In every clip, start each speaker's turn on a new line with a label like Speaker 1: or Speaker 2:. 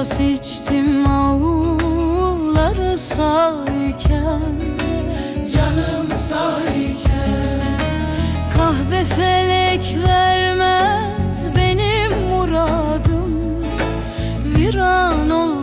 Speaker 1: tas içtim avulları sağyken Canım sağyken Kahve felek vermez benim muradım. Viran ol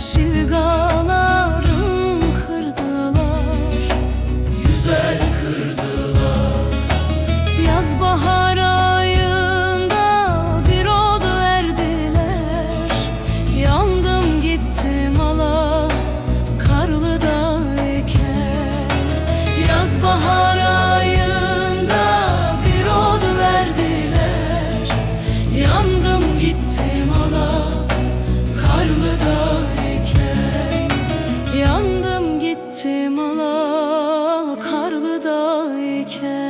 Speaker 1: 心 iken